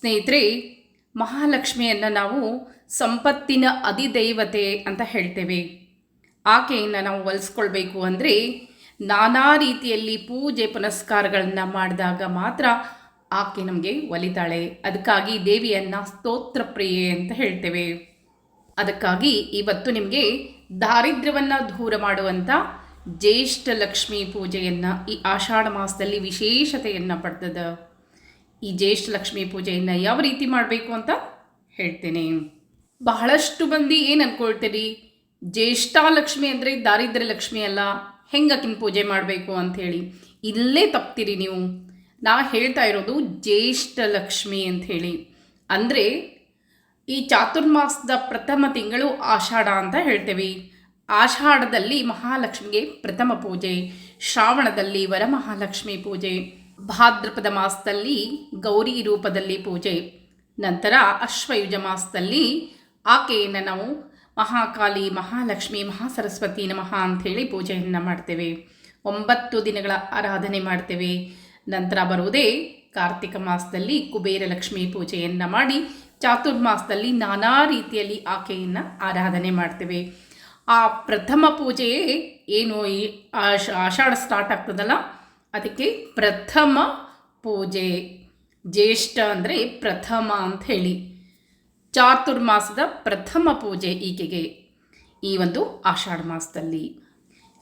ಸ್ನೇಹಿತರೆ, ಮಹಾಲಕ್ಷ್ಮಿಯನ್ನು ನಾವು ಸಂಪತ್ತಿನ ಅಧಿದೈವತೆ ಅಂತ ಹೇಳ್ತೇವೆ. ಆಕೆಯನ್ನು ನಾವು ಒಲಿಸ್ಕೊಳ್ಬೇಕು ಅಂದರೆ ನಾನಾ ರೀತಿಯಲ್ಲಿ ಪೂಜೆ ಪುನಸ್ಕಾರಗಳನ್ನು ಮಾಡಿದಾಗ ಮಾತ್ರ ಆಕೆ ನಮಗೆ ಒಲಿತಾಳೆ. ಅದಕ್ಕಾಗಿ ದೇವಿಯನ್ನು ಸ್ತೋತ್ರ ಪ್ರಿಯೆ ಅಂತ ಹೇಳ್ತೇವೆ. ಅದಕ್ಕಾಗಿ ಇವತ್ತು ನಿಮಗೆ ದಾರಿದ್ರ್ಯವನ್ನು ದೂರ ಮಾಡುವಂಥ ಜ್ಯೇಷ್ಠ ಲಕ್ಷ್ಮಿ ಪೂಜೆಯನ್ನು ಈ ಆಷಾಢ ಮಾಸದಲ್ಲಿ ವಿಶೇಷತೆಯನ್ನು ಪಡೆದದ. ಈ ಜ್ಯೇಷ್ಠ ಲಕ್ಷ್ಮಿ ಪೂಜೆಯನ್ನು ಯಾವ ರೀತಿ ಮಾಡಬೇಕು ಅಂತ ಹೇಳ್ತೇನೆ. ಬಹಳಷ್ಟು ಮಂದಿ ಏನು ಅಂದ್ಕೊಳ್ತೀರಿ ಜ್ಯೇಷ್ಠ ಲಕ್ಷ್ಮಿ ಅಂದರೆ ದಾರಿದ್ರ್ಯ ಲಕ್ಷ್ಮಿ ಅಲ್ಲ ಹೆಂಗಕಿನ ಪೂಜೆ ಮಾಡಬೇಕು ಅಂಥೇಳಿ ಇಲ್ಲೇ ತಪ್ತೀರಿ ನೀವು. ನಾ ಹೇಳ್ತಾ ಇರೋದು ಜ್ಯೇಷ್ಠ ಲಕ್ಷ್ಮಿ ಅಂತ ಹೇಳಿ. ಅಂದರೆ ಈ ಚಾತುರ್ಮಾಸದ ಪ್ರಥಮ ತಿಂಗಳು ಆಷಾಢ ಅಂತ ಹೇಳ್ತೇವೆ. ಆಷಾಢದಲ್ಲಿ ಮಹಾಲಕ್ಷ್ಮಿಗೆ ಪ್ರಥಮ ಪೂಜೆ, ಶ್ರಾವಣದಲ್ಲಿ ವರಮಹಾಲಕ್ಷ್ಮಿ ಪೂಜೆ ಭಾದ್ರಪದ ಮಾಸದಲ್ಲಿ ಗೌರಿ ರೂಪದಲ್ಲಿ ಪೂಜೆ, ನಂತರ ಅಶ್ವಯುಜ ಮಾಸದಲ್ಲಿ ಆಕೆಯನ್ನು ನಾವು ಮಹಾಕಾಳಿ ಮಹಾಲಕ್ಷ್ಮಿ ಮಹಾಸರಸ್ವತಿ ನಮಃ ಅಂಥೇಳಿ ಪೂಜೆಯನ್ನು ಮಾಡ್ತೇವೆ. ಒಂಬತ್ತು ದಿನಗಳ ಆರಾಧನೆ ಮಾಡ್ತೇವೆ. ನಂತರ ಬರುವುದೇ ಕಾರ್ತಿಕ ಮಾಸದಲ್ಲಿ ಕುಬೇರ ಲಕ್ಷ್ಮಿ ಪೂಜೆಯನ್ನು ಮಾಡಿ ಚಾತುರ್ಮಾಸದಲ್ಲಿ ನಾನಾ ರೀತಿಯಲ್ಲಿ ಆಕೆಯನ್ನು ಆರಾಧನೆ ಮಾಡ್ತೇವೆ. ಆ ಪ್ರಥಮ ಪೂಜೆಯೇ ಏನು ಈ ಆಷ ಆಷಾಢ ಸ್ಟಾರ್ಟ್ ಆಗ್ತದಲ್ಲ? ಅದಕ್ಕೆ ಪ್ರಥಮ ಪೂಜೆ. ಜ್ಯೇಷ್ಠ ಅಂದರೆ ಪ್ರಥಮ ಅಂತ ಹೇಳಿ. ಚಾತುರ್ಮಾಸದ ಪ್ರಥಮ ಪೂಜೆ ಈಕೆಗೆ. ಈ ಒಂದು ಆಷಾಢ ಮಾಸದಲ್ಲಿ.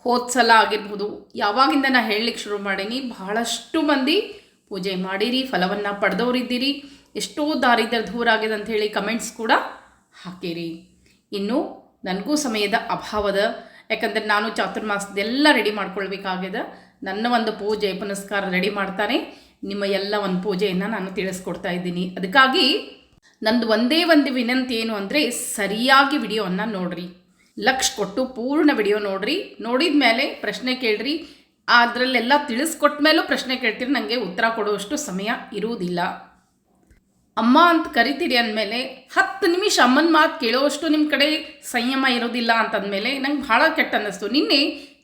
ಹೋದ ಸಲ ಆಗಿರ್ಬೋದು, ಯಾವಾಗಿಂದ ನಾ ಹೇಳಲಿಕ್ಕೆ ಶುರು ಮಾಡೀನಿ, ಬಹಳಷ್ಟು ಮಂದಿ ಪೂಜೆ ಮಾಡಿರಿ, ಫಲವನ್ನು ಪಡೆದವರಿದ್ದೀರಿ, ಎಷ್ಟೋ ದಾರಿದ್ರ ದೂರ ಆಗಿದೆ ಅಂತ ಹೇಳಿ ಕಮೆಂಟ್ಸ್ ಕೂಡ ಹಾಕಿರಿ. ಇನ್ನು ನನಗೂ ಸಮಯದ ಅಭಾವದ, ಯಾಕಂದರೆ ನಾನು ಚಾತುರ್ಮಾಸದೆಲ್ಲ ರೆಡಿ ಮಾಡ್ಕೊಳ್ಬೇಕಾಗ್ಯದ. ನನ್ನ ಒಂದು ಪೂಜೆ ಪುನಸ್ಕಾರ ರೆಡಿ ಮಾಡ್ತಾನೆ. ನಿಮ್ಮ ಎಲ್ಲ ಒಂದು ಪೂಜೆಯನ್ನು ನಾನು ತಿಳಿಸ್ಕೊಡ್ತಾ ಇದ್ದೀನಿ. ಅದಕ್ಕಾಗಿ ನಂದು ಒಂದೇ ಒಂದು ವಿನಂತಿ ಏನು ಅಂದರೆ ಸರಿಯಾಗಿ ವಿಡಿಯೋವನ್ನು ನೋಡ್ರಿ. ಲಕ್ಷ ಕೊಟ್ಟು ಪೂರ್ಣ ವಿಡಿಯೋ ನೋಡ್ರಿ. ನೋಡಿದ ಮೇಲೆ ಪ್ರಶ್ನೆ ಕೇಳ್ರಿ. ಅದರಲ್ಲೆಲ್ಲ ತಿಳಿಸ್ಕೊಟ್ಟ ಮೇಲೂ ಪ್ರಶ್ನೆ ಕೇಳ್ತೀರಿ. ನನಗೆ ಉತ್ತರ ಕೊಡುವಷ್ಟು ಸಮಯ ಇರುವುದಿಲ್ಲ. ಅಮ್ಮ ಅಂತ ಕರಿತೀರಿ ಅಂದಮೇಲೆ ಹತ್ತು ನಿಮಿಷ ಅಮ್ಮನ ಮಾತು ಕೇಳೋವಷ್ಟು ನಿಮ್ಮ ಕಡೆ ಸಂಯಮ ಇರೋದಿಲ್ಲ ಅಂತಂದಮೇಲೆ ನಂಗೆ ಭಾಳ ಕೆಟ್ಟ ಅನ್ನಿಸ್ತು. ನಿನ್ನೆ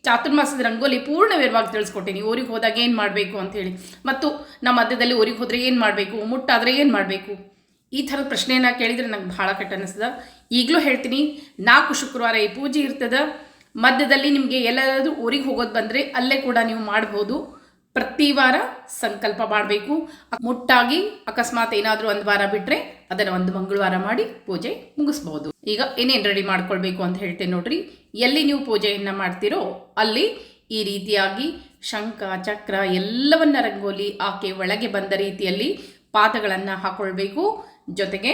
ಚಾತುರ್ಮಾಸದ ರಂಗೋಲಿ ಪೂರ್ಣ ವಿವರವಾಗಿ ತಿಳಿಸ್ಕೊಟ್ಟಿನಿ. ಊರಿಗೆ ಹೋದಾಗ ಏನು ಮಾಡಬೇಕು ಅಂಥೇಳಿ ಮತ್ತು ನಮ್ಮ ಮಧ್ಯದಲ್ಲಿ ಊರಿಗೆ ಹೋದರೆ ಏನು ಮಾಡಬೇಕು? ಮುಟ್ಟಾದರೆ ಏನು ಮಾಡಬೇಕು? ಈ ಥರದ ಪ್ರಶ್ನೆಯನ್ನು ಕೇಳಿದರೆ ನಂಗೆ ಭಾಳ ಕೆಟ್ಟ ಅನ್ನಿಸ್ತದ ಈಗಲೂ ಹೇಳ್ತೀನಿ, ನಾಲ್ಕು ಶುಕ್ರವಾರ ಈ ಪೂಜೆ ಇರ್ತದೆ. ಮಧ್ಯದಲ್ಲಿ ನಿಮಗೆ ಎಲ್ಲಾದರೂ ಊರಿಗೆ ಹೋಗೋದು ಬಂದರೆ ಅಲ್ಲೇ ಕೂಡ ನೀವು ಮಾಡ್ಬೋದು. ಪ್ರತಿ ವಾರ ಸಂಕಲ್ಪ ಮಾಡಬೇಕು. ಮುಟ್ಟಾಗಿ ಅಕಸ್ಮಾತ್ ಏನಾದರೂ ಒಂದು ವಾರ ಬಿಟ್ಟರೆ ಅದನ್ನು ಒಂದು ಮಂಗಳವಾರ ಮಾಡಿ ಪೂಜೆ ಮುಗಿಸ್ಬೋದು. ಈಗ ಏನೇನು ರೆಡಿ ಮಾಡ್ಕೊಳ್ಬೇಕು ಅಂತ ಹೇಳ್ತೇನೆ ನೋಡ್ರಿ. ಎಲ್ಲಿ ನೀವು ಪೂಜೆಯನ್ನು ಮಾಡ್ತೀರೋ ಅಲ್ಲಿ ಈ ರೀತಿಯಾಗಿ ಶಂಖ, ಚಕ್ರ ಎಲ್ಲವನ್ನ ರಂಗೋಲಿ ಆಕೆ ಒಳಗೆ ಬಂದ ರೀತಿಯಲ್ಲಿ ಪಾದಗಳನ್ನು ಹಾಕ್ಕೊಳ್ಬೇಕು ಜೊತೆಗೆ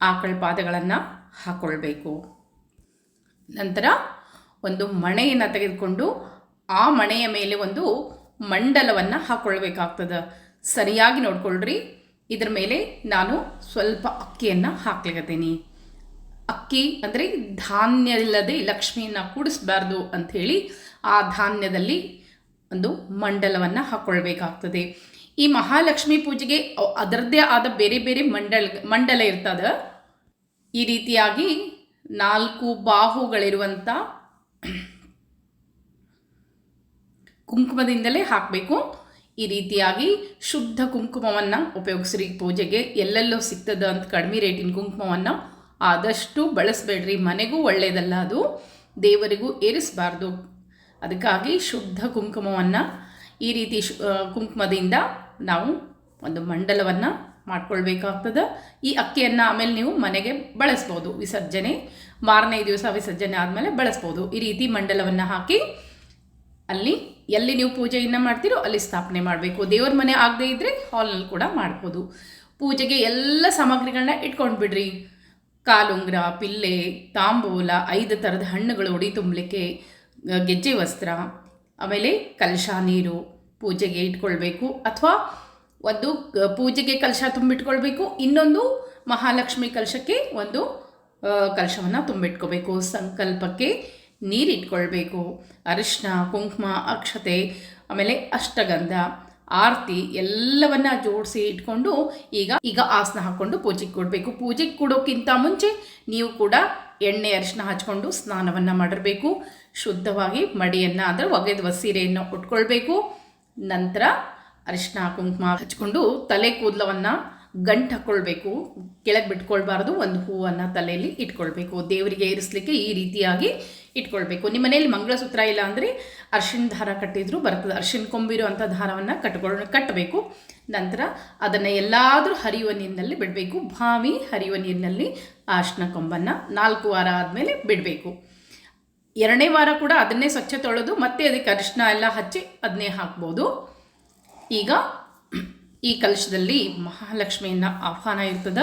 ಆಕಳ ಪಾದಗಳನ್ನು ಹಾಕ್ಕೊಳ್ಬೇಕು ನಂತರ ಒಂದು ಮಣೆಯನ್ನು ತೆಗೆದುಕೊಂಡು ಆ ಮಣೆಯ ಮೇಲೆ ಒಂದು ಮಂಡಲವನ್ನು ಹಾಕ್ಕೊಳ್ಬೇಕಾಗ್ತದೆ ಸರಿಯಾಗಿ ನೋಡ್ಕೊಳ್ರಿ. ಇದ್ರ ಮೇಲೆ ನಾನು ಸ್ವಲ್ಪ ಅಕ್ಕಿಯನ್ನು ಹಾಕ್ಲಿಕತ್ತೀನಿ. ಅಕ್ಕಿ ಅಂದರೆ ಧಾನ್ಯ ಇಲ್ಲದೆ ಲಕ್ಷ್ಮಿಯನ್ನು ಕೂಡಿಸಬಾರ್ದು ಅಂಥೇಳಿ ಆ ಧಾನ್ಯದಲ್ಲಿ ಒಂದು ಮಂಡಲವನ್ನು ಹಾಕ್ಕೊಳ್ಬೇಕಾಗ್ತದೆ ಈ ಮಹಾಲಕ್ಷ್ಮಿ ಪೂಜೆಗೆ ಅದರದ್ದೇ ಆದ ಬೇರೆ ಬೇರೆ ಮಂಡಲ ಮಂಡಲ ಇರ್ತದೆ. ಈ ರೀತಿಯಾಗಿ ನಾಲ್ಕು ಬಾಹುಗಳಿರುವಂಥ ಕುಂಕುಮದಿಂದಲೇ ಹಾಕಬೇಕು. ಈ ರೀತಿಯಾಗಿ ಶುದ್ಧ ಕುಂಕುಮವನ್ನು ಉಪಯೋಗಿಸ್ರಿ. ಪೂಜೆಗೆ ಎಲ್ಲೆಲ್ಲೋ ಸಿಗ್ತದ ಅಂತ ಕಡಿಮೆ ರೇಟಿನ ಕುಂಕುಮವನ್ನು ಆದಷ್ಟು ಬಳಸಬೇಡ್ರಿ. ಮನೆಗೂ ಒಳ್ಳೆಯದಲ್ಲ ಅದು. ದೇವರಿಗೂ ಏರಿಸಬಾರ್ದು. ಅದಕ್ಕಾಗಿ ಶುದ್ಧ ಕುಂಕುಮವನ್ನು ಈ ರೀತಿ ಕುಂಕುಮದಿಂದ ನಾವು ಒಂದು ಮಂಡಲವನ್ನು ಮಾಡ್ಕೊಳ್ಬೇಕಾಗ್ತದೆ. ಈ ಅಕ್ಕಿಯನ್ನು ಆಮೇಲೆ ನೀವು ಮನೆಗೆ ಬಳಸ್ಬೋದು. ವಿಸರ್ಜನೆ, ಮಾರನೇ ದಿವಸ ವಿಸರ್ಜನೆ ಆದಮೇಲೆ ಬಳಸ್ಬೋದು. ಈ ರೀತಿ ಮಂಡಲವನ್ನು ಹಾಕಿ ಅಲ್ಲಿ ಎಲ್ಲಿ ನೀವು ಪೂಜೆಯನ್ನು ಮಾಡ್ತೀರೋ ಅಲ್ಲಿ ಸ್ಥಾಪನೆ ಮಾಡಬೇಕು. ದೇವರ ಮನೆ ಆಗದೇ ಇದ್ದರೆ ಹಾಲ್ನಲ್ಲಿ ಕೂಡ ಮಾಡ್ಬೋದು. ಪೂಜೆಗೆ ಎಲ್ಲ ಸಾಮಗ್ರಿಗಳನ್ನ ಇಟ್ಕೊಂಡು ಬಿಡ್ರಿ ಕಾಲುಂಗ್ರ, ಪಿಲ್ಲೆ, ತಾಂಬೂಲ, ಐದು ಥರದ ಹಣ್ಣುಗಳು ಉಡಿ ತುಂಬಲಿಕ್ಕೆ ಗೆಜ್ಜೆ ವಸ್ತ್ರ, ಆಮೇಲೆ ಕಲಶ ನೀರು ಪೂಜೆಗೆ ಇಟ್ಕೊಳ್ಬೇಕು. ಅಥವಾ ಒಂದು ಪೂಜೆಗೆ ಕಲಶ ತುಂಬಿಟ್ಕೊಳ್ಬೇಕು. ಇನ್ನೊಂದು ಮಹಾಲಕ್ಷ್ಮಿ ಕಲಶಕ್ಕೆ ಒಂದು ಕಲಶವನ್ನು ತುಂಬಿಟ್ಕೋಬೇಕು ಸಂಕಲ್ಪಕ್ಕೆ ನೀರಿಟ್ಕೊಳ್ಬೇಕು. ಅರಿಶಿನ ಕುಂಕುಮ, ಅಕ್ಷತೆ, ಆಮೇಲೆ ಅಷ್ಟಗಂಧ, ಆರತಿ ಎಲ್ಲವನ್ನ ಜೋಡಿಸಿ ಇಟ್ಕೊಂಡು ಈಗ ಈಗ ಆಸನ ಹಾಕ್ಕೊಂಡು ಪೂಜೆಗೆ ಕೊಡಬೇಕು. ಪೂಜೆಗೆ ಕೊಡೋಕ್ಕಿಂತ ಮುಂಚೆ ನೀವು ಕೂಡ ಎಣ್ಣೆ ಅರಿಶಿನ ಹಚ್ಕೊಂಡು ಸ್ನಾನವನ್ನು ಮಾಡಿರಬೇಕು. ಶುದ್ಧವಾಗಿ ಮಡಿಯನ್ನು ಅಂದರೆ ಒಗೆದ ಸೀರೆಯನ್ನು ಉಟ್ಕೊಳ್ಬೇಕು. ನಂತರ ಅರಿಶಿನ ಕುಂಕುಮ ಹಚ್ಕೊಂಡು ತಲೆ ಕೂದಲವನ್ನು ಗಂಟು ಹಾಕ್ಕೊಳ್ಬೇಕು ಕೆಳಗೆ ಬಿಟ್ಕೊಳ್ಬಾರ್ದು, ಒಂದು ಹೂವನ್ನು ತಲೆಯಲ್ಲಿ ಇಟ್ಕೊಳ್ಬೇಕು. ದೇವರಿಗೆ ಇರಿಸ್ಲಿಕ್ಕೆ ಈ ರೀತಿಯಾಗಿ ಇಟ್ಕೊಳ್ಬೇಕು. ನಿಮ್ಮ ಮನೆಯಲ್ಲಿ ಮಂಗಳಸೂತ್ರ ಇಲ್ಲ ಅಂದರೆ ಅರ್ಶಿಣ ದಾರ ಕಟ್ಟಿದ್ರು ಬರ್ತದೆ. ಅರ್ಶಿಣ ಕೊಂಬಿರೋ ಅಂಥ ದಾರವನ್ನು ಕಟ್ಕೊಳ್ ಕಟ್ಟಬೇಕು ನಂತರ ಅದನ್ನು ಎಲ್ಲಾದರೂ ಹರಿಯುವ ನೀರಿನಲ್ಲಿ ಬಿಡಬೇಕು. ಬಾವಿ ಹರಿಯುವ ನೀರಿನಲ್ಲಿ ಅರ್ಶಿನ ಕೊಂಬನ್ನು ನಾಲ್ಕು ವಾರ ಆದಮೇಲೆ ಬಿಡಬೇಕು. ಎರಡನೇ ವಾರ ಕೂಡ ಅದನ್ನೇ ಸ್ವಚ್ಛ ತೊಳೆದು ಮತ್ತೆ ಅದಕ್ಕೆ ಅರಿಶಿನ ಎಲ್ಲ ಹಚ್ಚಿ ಅದನ್ನೇ ಹಾಕ್ಬೋದು. ಈಗ ಈ ಕಲಶದಲ್ಲಿ ಮಹಾಲಕ್ಷ್ಮಿಯನ್ನ ಆಹ್ವಾನ ಇರ್ತದ.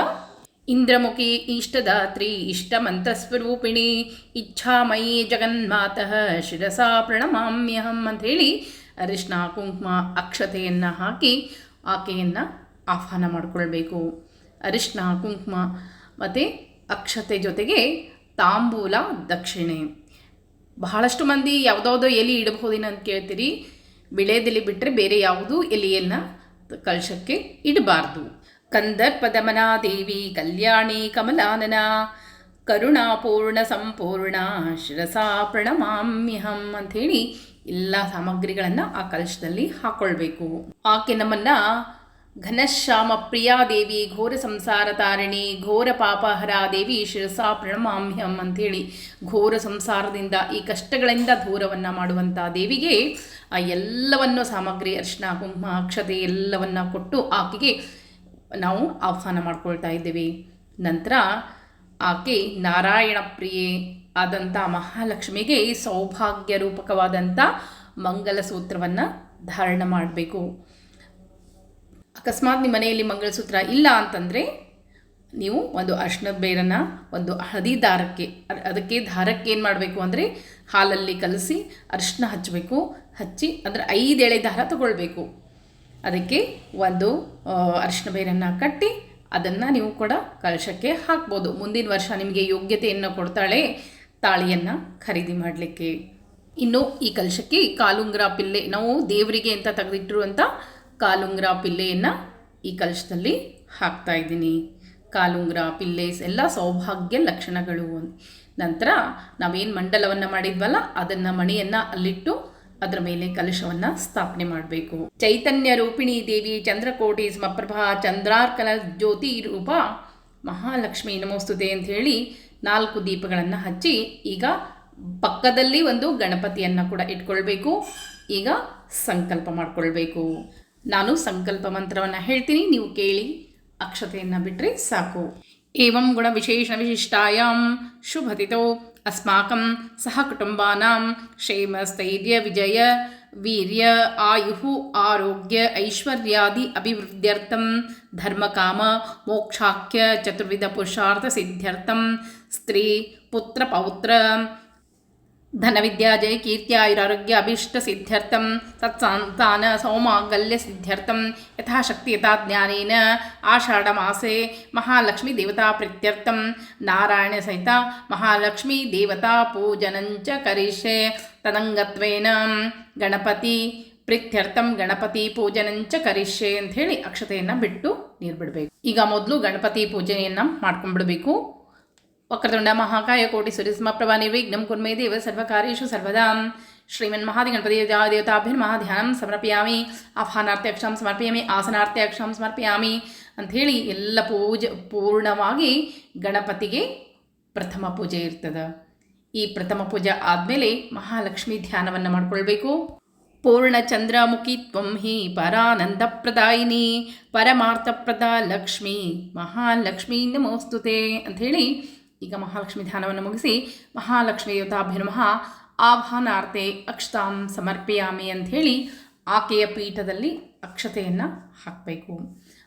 ಇಂದ್ರಮುಖಿ ಇಷ್ಟದಾತ್ರಿ ಇಷ್ಟಮಂತಸ್ವರೂಪಿಣಿ ಇಚ್ಛಾ ಇಚ್ಛಾಮಯಿ ಜಗನ್ಮಾತಃ ಶಿರಸಾ ಪ್ರಣಮಾಮ್ಯಹಂ ಹೇಳಿ ಅರಿಶಿನ ಕುಂಕುಮ ಅಕ್ಷತೆಯನ್ನು ಹಾಕಿ ಆಕೆಯನ್ನು ಆಹ್ವಾನ ಮಾಡಿಕೊಳ್ಬೇಕು. ಅರಿಶಿನ ಕುಂಕುಮ ಮತ್ತು ಅಕ್ಷತೆ ಜೊತೆಗೆ ತಾಂಬೂಲ ದಕ್ಷಿಣೆ. ಬಹಳಷ್ಟು ಮಂದಿ ಯಾವುದಾವುದೋ ಎಲೆ ಇಡಬಹುದೇನೋ ಅಂತ ಕೇಳ್ತೀರಿ. ಬಿಳೆದೆಲೆ ಬಿಟ್ಟರೆ ಬೇರೆ ಯಾವುದೂ ಎಲೆಯನ್ನು ಕಲಶಕ್ಕೆ ಇಡಬಾರ್ದು. ಕಂದರ್ಪದಮನಾ ದೇವಿ ಕಲ್ಯಾಣಿ ಕಮಲಾನನ. ಕರುಣಾಪೂರ್ಣ ಸಂಪೂರ್ಣ ಶಿರಸಾ ಪ್ರಣಮಾಮ್ಯಹಂ ಅಂಥೇಳಿ ಎಲ್ಲ ಸಾಮಗ್ರಿಗಳನ್ನು ಆ ಕಲಶದಲ್ಲಿ ಹಾಕ್ಕೊಳ್ಬೇಕು ಆಕೆ ನಮ್ಮನ್ನು ಘನಶ್ಯಾಮ ಪ್ರಿಯಾದೇವಿ, ಘೋರ ಸಂಸಾರ ತಾರಿಣಿ, ಘೋರ ಪಾಪಹರ ದೇವಿ ಶಿರಸಾ ಪ್ರಣಮಾಮ್ಯಂ ಅಂಥೇಳಿ ಘೋರ ಸಂಸಾರದಿಂದ ಈ ಕಷ್ಟಗಳಿಂದ ದೂರವನ್ನು ಮಾಡುವಂಥ ದೇವಿಗೆ ಆ ಎಲ್ಲವನ್ನು ಸಾಮಗ್ರಿ ಅರ್ಶನ, ಕುಂಕುಮ, ಅಕ್ಷತೆ ಎಲ್ಲವನ್ನು ಕೊಟ್ಟು ಆಕೆಗೆ ನಾವು ಆಹ್ವಾನ ಮಾಡ್ಕೊಳ್ತಾ ಇದ್ದೀವಿ. ನಂತರ ಆಕೆ ನಾರಾಯಣ ಪ್ರಿಯೆ ಆದಂಥ ಮಹಾಲಕ್ಷ್ಮಿಗೆ ಸೌಭಾಗ್ಯ ರೂಪಕವಾದಂಥ ಮಂಗಲಸೂತ್ರವನ್ನು ಧಾರಣ ಮಾಡಬೇಕು. ಅಕಸ್ಮಾತ್ ನಿಮ್ಮ ಮನೆಯಲ್ಲಿ ಮಂಗಳಸೂತ್ರ ಇಲ್ಲ ಅಂತಂದರೆ ನೀವು ಒಂದು ಅರ್ಶನದ ಬೇರನ್ನು, ಒಂದು ಹಳದಿ ದಾರಕ್ಕೆ, ಅದಕ್ಕೆ ದಾರಕ್ಕೆ ಏನು ಮಾಡಬೇಕು ಅಂದರೆ ಹಾಲಲ್ಲಿ ಕಲಸಿ ಅರ್ಶನ ಹಚ್ಚಬೇಕು. ಹಚ್ಚಿ ಅಂದರೆ ಐದು ದಾರ ತಗೊಳ್ಬೇಕು. ಅದಕ್ಕೆ ಒಂದು ಅರಿಶಿನ ಬೇರನ್ನು ಕಟ್ಟಿ ಅದನ್ನು ನೀವು ಕೂಡ ಕಲಶಕ್ಕೆ ಹಾಕ್ಬೋದು. ಮುಂದಿನ ವರ್ಷ ನಿಮಗೆ ಯೋಗ್ಯತೆಯನ್ನು ಕೊಡ್ತಾಳೆ, ತಾಳಿಯನ್ನು ಖರೀದಿ ಮಾಡಲಿಕ್ಕೆ. ಇನ್ನು ಈ ಕಲಶಕ್ಕೆ ಕಾಲುಂಗ್ರ ಪಿಲ್ಲೆ, ನಾವು ದೇವರಿಗೆ ಅಂತ ತೆಗೆದಿಟ್ಟಿರುವಂಥ ಕಾಲುಂಗ್ರ ಪಿಲ್ಲೆಯನ್ನು ಈ ಕಲಶದಲ್ಲಿ ಹಾಕ್ತಾ ಇದ್ದೀನಿ. ಕಾಲುಂಗ್ರ ಪಿಲ್ಲೇಸ್ ಎಲ್ಲ ಸೌಭಾಗ್ಯ ಲಕ್ಷಣಗಳು. ನಂತರ ನಾವೇನು ಮಂಡಲವನ್ನು ಮಾಡಿದ್ವಲ್ಲ, ಅದನ್ನು ಮಣಿಯನ್ನು ಅಲ್ಲಿಟ್ಟು ಅದರ ಮೇಲೆ ಕಲಶವನ್ನ ಸ್ಥಾಪನೆ ಮಾಡಬೇಕು. ಚೈತನ್ಯ ರೂಪಿಣಿ ದೇವಿ ಚಂದ್ರಕೋಟಿ ಸ್ಮಪ್ರಭಾ ಚಂದ್ರಾರ್ಕಲ ಜ್ಯೋತಿ ರೂಪ ಮಹಾಲಕ್ಷ್ಮಿ ನಮೋಸ್ತುತೆ ಅಂತ ಹೇಳಿ ನಾಲ್ಕು ದೀಪಗಳನ್ನು ಹಚ್ಚಿ ಈಗ ಪಕ್ಕದಲ್ಲಿ ಒಂದು ಗಣಪತಿಯನ್ನು ಕೂಡ ಇಟ್ಕೊಳ್ಬೇಕು. ಈಗ ಸಂಕಲ್ಪ ಮಾಡಿಕೊಳ್ಬೇಕು. ನಾನು ಸಂಕಲ್ಪ ಮಂತ್ರವನ್ನು ಹೇಳ್ತೀನಿ. ನೀವು ಕೇಳಿ ಅಕ್ಷತೆಯನ್ನು ಬಿಟ್ಟರೆ ಸಾಕು. ಏವಂ ಗುಣ ವಿಶೇಷ ವಿಶಿಷ್ಟಾಯಾಂ ಶುಭತಿತೋ अस्माकं सहकुटुम्बानां क्षेमस्थैर्यविजय वीर्य आयुः आरोग्य ऐश्वर्यादि अभिवृद्ध्यर्थं धर्मकाम मोक्षाख्य चतुर्विधपुरुषार्थसिद्ध्यर्थं स्त्री पुत्रपौत्र ಧನವಿದ್ಯಾ ಜಯ ಕೀರ್ತ್ಯಾಯುರಾರೋಗ್ಯ ಅಭೀಷ್ಟ ಸಿದ್ಧ್ಯರ್ಥಂ ತತ್ಸಂತಾನ ಸೌಮಾಂಗಲ್ಯ ಸಿದ್ಧ್ಯರ್ಥಂ ಯಥಾಶಕ್ತಿ ಯಥಾ ಜ್ಞಾನೇನ ಆಷಾಢ ಮಾಸೆ ಮಹಾಲಕ್ಷ್ಮಿ ದೇವತಾ ಪ್ರೀತ್ಯರ್ಥಂ ನಾರಾಯಣ ಸಹಿತ ಮಹಾಲಕ್ಷ್ಮಿ ದೇವತಾ ಪೂಜನಂಚ ಕರಿಷೆ ತದಂಗತ್ವೇನ ಗಣಪತಿ ಪ್ರೀತ್ಯರ್ಥಂ ಗಣಪತಿ ಪೂಜನಂಚ ಕರಿಷ್ಯೆ ಅಂತ ಹೇಳಿ ಅಕ್ಷತೆಯನ್ನು ಬಿಟ್ಟು ನೀರು ಬಿಡಬೇಕು. ಈಗ ಮೊದಲು ಗಣಪತಿ ಪೂಜೆಯನ್ನು ಮಾಡ್ಕೊಂಡ್ಬಿಡ್ಬೇಕು. ವಕ್ರತುಂಡ ಮಹಾಕಾಯ ಕೋಟಿ ಸುರಿಸ್ಮಪ್ರಭಾ ನಿರ್ವಿಘ್ನಂ ಕುರ್ಮೇ ದೇವ ಸರ್ವಕಾರ್ಯೇಷು ಸರ್ವದಾ ಶ್ರೀಮನ್ ಮಹಾದಿಗಣಪತಿ ದೇವತಾಭ್ಯನ್ ಧ್ಯಾನಂ ಸಮರ್ಪಯಾಮಿ ಆಹ್ವಾನಾರ್ಥಿ ಅಕ್ಷಂ ಸಮರ್ಪಯಾಮಿ ಆಸನಾರ್ಥ್ಯಕ್ಷಂ ಸಮರ್ಪಯಾಮಿ ಅಂಥೇಳಿ ಎಲ್ಲ ಪೂಜೆ ಪೂರ್ಣವಾಗಿ ಗಣಪತಿಗೆ ಪ್ರಥಮ ಪೂಜೆ ಇರ್ತದೆ। ಈ ಪ್ರಥಮ ಪೂಜೆ ಆದಮೇಲೆ ಮಹಾಲಕ್ಷ್ಮಿ ಧ್ಯಾನವನ್ನು ಮಾಡ್ಕೊಳ್ಬೇಕು। ಪೂರ್ಣಚಂದ್ರಮುಖಿ ತ್ವಂ ಹಿ ಪರಾನಂದಪ್ರದಾಯಿನಿ। ಪರಮಾರ್ಥಪ್ರದ ಲಕ್ಷ್ಮಿ ಮಹಾಲಕ್ಷ್ಮೀ ನಮೋಸ್ತುತೆ ಅಂಥೇಳಿ ಈಗ ಮಹಾಲಕ್ಷ್ಮಿ ಧ್ಯಾನವನ್ನು ಮುಗಿಸಿ ಮಹಾಲಕ್ಷ್ಮಿ ನಮಃ ಆಹ್ವಾನಾರ್ತೆ ಅಕ್ಷತಾಂ ಸಮರ್ಪಯಾಮಿ ಅಂಥೇಳಿ ಆಕೆಯ ಪೀಠದಲ್ಲಿ ಅಕ್ಷತೆಯನ್ನು ಹಾಕಬೇಕು.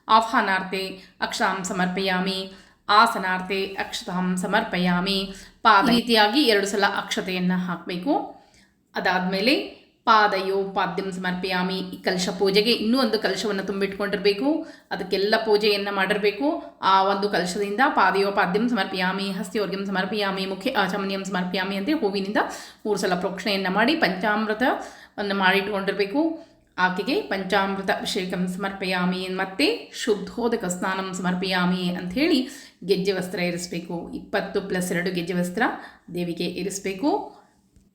ಆಹ್ವಾನಾರ್ಥೆ ಅಕ್ಷತಾಂ ಸಮರ್ಪಯಾಮಿ, ಆಸನಾರ್ತೆ ಅಕ್ಷತಾಂ ಸಮರ್ಪಯಾಮಿ, ಪಾದ ರೀತಿಯಾಗಿ ಎರಡು ಸಲ ಅಕ್ಷತೆಯನ್ನು ಹಾಕಬೇಕು. ಅದಾದಮೇಲೆ ಪಾದಯೋ ಪಾದ್ಯಂ ಸಮರ್ಪಯಾಮಿ. ಈ ಕಲಶ ಪೂಜೆಗೆ ಇನ್ನೂ ಒಂದು ಕಲಶವನ್ನು ತುಂಬಿಟ್ಕೊಂಡಿರಬೇಕು. ಅದಕ್ಕೆಲ್ಲ ಪೂಜೆಯನ್ನು ಮಾಡಿರಬೇಕು. ಆ ಒಂದು ಕಲಶದಿಂದ ಪಾದಯೋ ಪಾದ್ಯಂ ಸಮರ್ಪಯಾಮಿ, ಹಸ್ತಿಯೋರ್ಗ್ಯಂ ಸಮರ್ಪಯಾಮಿ, ಮುಖ್ಯ ಆಚಮನಿಯಂ ಸಮರ್ಪಯಾಮಿ ಅಂತ ಹೂವಿನಿಂದ ಮೂರು ಸಲ ಪ್ರೋಕ್ಷಣೆಯನ್ನು ಮಾಡಿ ಪಂಚಾಮೃತವನ್ನು ಮಾಡಿಟ್ಕೊಂಡಿರಬೇಕು. ಆಕೆಗೆ ಪಂಚಾಮೃತ ಅಭಿಷೇಕಂ ಸಮರ್ಪಯಾಮಿ. ಮತ್ತೆ ಶುದ್ಧೋದಕ ಸ್ನಾನಂ ಸಮರ್ಪಯಾಮಿ ಅಂಥೇಳಿ ಗೆಜ್ಜೆ ವಸ್ತ್ರ ಇರಿಸಬೇಕು. ಇಪ್ಪತ್ತು ಪ್ಲಸ್ ಎರಡು ಗೆಜ್ಜೆ ವಸ್ತ್ರ ದೇವಿಗೆ ಇರಿಸಬೇಕು.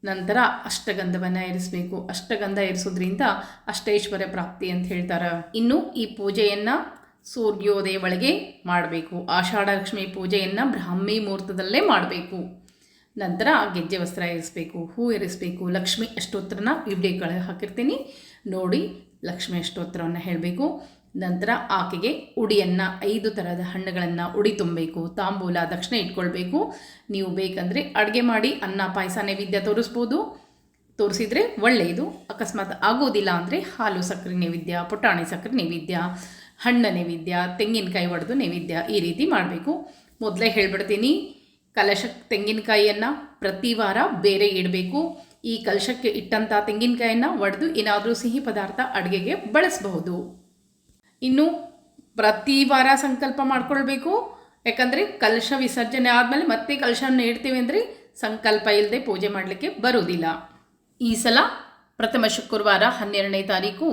ನಂತರ ಅಷ್ಟಗಂಧವನ್ನು ಇರಿಸಬೇಕು. ಅಷ್ಟಗಂಧ ಇರಿಸೋದ್ರಿಂದ ಅಷ್ಟೈಶ್ವರ್ಯ ಪ್ರಾಪ್ತಿ ಅಂತ ಹೇಳ್ತಾರೆ. ಇನ್ನು ಈ ಪೂಜೆಯನ್ನು ಸೂರ್ಯೋದಯ ಒಳಗೆ ಮಾಡಬೇಕು. ಆಷಾಢ ಲಕ್ಷ್ಮಿ ಪೂಜೆಯನ್ನು ಬ್ರಾಹ್ಮಿ ಮುಹೂರ್ತದಲ್ಲೇ ಮಾಡಬೇಕು. ನಂತರ ಗೆಜ್ಜೆ ವಸ್ತ್ರ ಇರಿಸಬೇಕು, ಹೂ ಇರಿಸಬೇಕು, ಲಕ್ಷ್ಮಿ ಅಷ್ಟೋತ್ತರನ ಕಳೆ ಹಾಕಿರ್ತೀನಿ. ನೋಡಿ ಲಕ್ಷ್ಮಿ ಅಷ್ಟೋತ್ತರವನ್ನು ಹೇಳಬೇಕು. ನಂತರ ಆಕೆಗೆ ಉಡಿಯನ್ನು, ಐದು ಥರದ ಹಣ್ಣುಗಳನ್ನು ಉಡಿ ತುಂಬಬೇಕು, ತಾಂಬೂಲ, ದಕ್ಷಿಣ ಇಟ್ಕೊಳ್ಬೇಕು. ನೀವು ಬೇಕಂದರೆ ಅಡುಗೆ ಮಾಡಿ ಅನ್ನ, ಪಾಯಸ, ನೈವೇದ್ಯ ತೋರಿಸ್ಬೋದು. ತೋರಿಸಿದರೆ ಒಳ್ಳೆಯದು. ಅಕಸ್ಮಾತ್ ಆಗೋದಿಲ್ಲ ಅಂದರೆ ಹಾಲು ಸಕ್ಕರೆ ನೈವೇದ್ಯ, ಪುಟಾಣಿ ಸಕ್ಕರೆ ನೈವೇದ್ಯ, ಹಣ್ಣು ನೈವೇದ್ಯ, ತೆಂಗಿನಕಾಯಿ ಒಡೆದು ನೈವೇದ್ಯ ಈ ರೀತಿ ಮಾಡಬೇಕು. ಮೊದಲೇ ಹೇಳ್ಬಿಡ್ತೀನಿ ಕಲಶ ತೆಂಗಿನಕಾಯಿಯನ್ನು ಪ್ರತಿ ವಾರ ಬೇರೆ ಇಡಬೇಕು. ಈ ಕಲಶಕ್ಕೆ ಇಟ್ಟಂಥ ತೆಂಗಿನಕಾಯಿಯನ್ನು ಒಡೆದು ಏನಾದರೂ ಸಿಹಿ ಪದಾರ್ಥ ಅಡುಗೆಗೆ ಬಳಸಬಹುದು. ಇನ್ನು ಪ್ರತಿ ವಾರ ಸಂಕಲ್ಪ ಮಾಡ್ಕೊಳ್ಬೇಕು. ಯಾಕಂದರೆ ಕಲಶ ವಿಸರ್ಜನೆ ಆದಮೇಲೆ ಮತ್ತೆ ಕಲಶವನ್ನು ಇಡ್ತೀವಿ ಅಂದರೆ ಸಂಕಲ್ಪ ಇಲ್ಲದೆ ಪೂಜೆ ಮಾಡಲಿಕ್ಕೆ ಬರೋದಿಲ್ಲ ಈ ಸಲ ಪ್ರಥಮ ಶುಕ್ರವಾರ ಹನ್ನೆರಡನೇ ತಾರೀಕು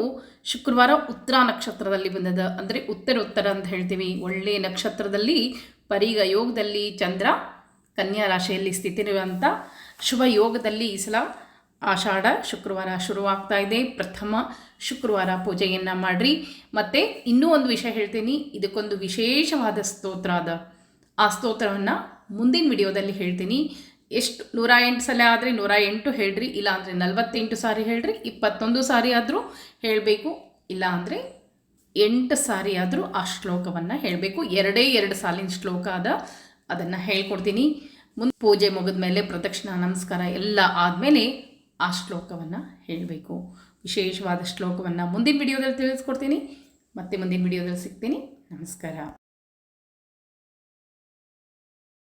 ಶುಕ್ರವಾರ ಉತ್ತರ ನಕ್ಷತ್ರದಲ್ಲಿ ಬಂದದ. ಅಂದರೆ ಉತ್ತರ ಉತ್ತರ ಅಂತ ಹೇಳ್ತೀವಿ. ಒಳ್ಳೆಯ ನಕ್ಷತ್ರದಲ್ಲಿ ಪರಿಗ ಯೋಗದಲ್ಲಿ ಚಂದ್ರ, ಕನ್ಯಾ ರಾಶಿಯಲ್ಲಿ ಸ್ಥಿತಿರುವಂಥ ಶುಭ ಯೋಗದಲ್ಲಿ ಈ ಸಲ ಆಷಾಢ ಶುಕ್ರವಾರ ಶುರುವಾಗ್ತಾ ಇದೆ. ಪ್ರಥಮ ಶುಕ್ರವಾರ ಪೂಜೆಯನ್ನು ಮಾಡಿರಿ. ಮತ್ತು ಇನ್ನೂ ಒಂದು ವಿಷಯ ಹೇಳ್ತೀನಿ. ಇದಕ್ಕೊಂದು ವಿಶೇಷವಾದ ಸ್ತೋತ್ರ ಅದ. ಆ ಸ್ತೋತ್ರವನ್ನು ಮುಂದಿನ ವಿಡಿಯೋದಲ್ಲಿ ಹೇಳ್ತೀನಿ. ಎಷ್ಟು ನೂರ ಎಂಟು ಸಲ ಆದರೆ ನೂರ ಎಂಟು ಹೇಳ್ರಿ. ಇಲ್ಲಾಂದರೆ ನಲವತ್ತೆಂಟು ಸಾರಿ ಹೇಳ್ರಿ. ಇಪ್ಪತ್ತೊಂದು ಸಾರಿ ಆದರೂ ಹೇಳಬೇಕು. ಇಲ್ಲಾಂದರೆ ಎಂಟು ಸಾರಿ ಆದರೂ ಆ ಶ್ಲೋಕವನ್ನು ಹೇಳಬೇಕು. ಎರಡೇ ಎರಡು ಸಾಲಿನ ಶ್ಲೋಕ ಅದ. ಅದನ್ನು ಹೇಳ್ಕೊಡ್ತೀನಿ. ಮುಂದೆ ಪೂಜೆ ಮುಗಿದ ಮೇಲೆ ಪ್ರದಕ್ಷಿಣ ನಮಸ್ಕಾರ ಎಲ್ಲ ಆದಮೇಲೆ ಆ ಶ್ಲೋಕವನ್ನು ಹೇಳಬೇಕು. ವಿಶೇಷವಾದ ಶ್ಲೋಕವನ್ನು ಮುಂದಿನ ವಿಡಿಯೋದಲ್ಲಿ ತಿಳಿಸ್ಕೊಡ್ತೀನಿ. ಮತ್ತೆ ಮುಂದಿನ ವಿಡಿಯೋದಲ್ಲಿ ಸಿಗ್ತೀನಿ. ನಮಸ್ಕಾರ.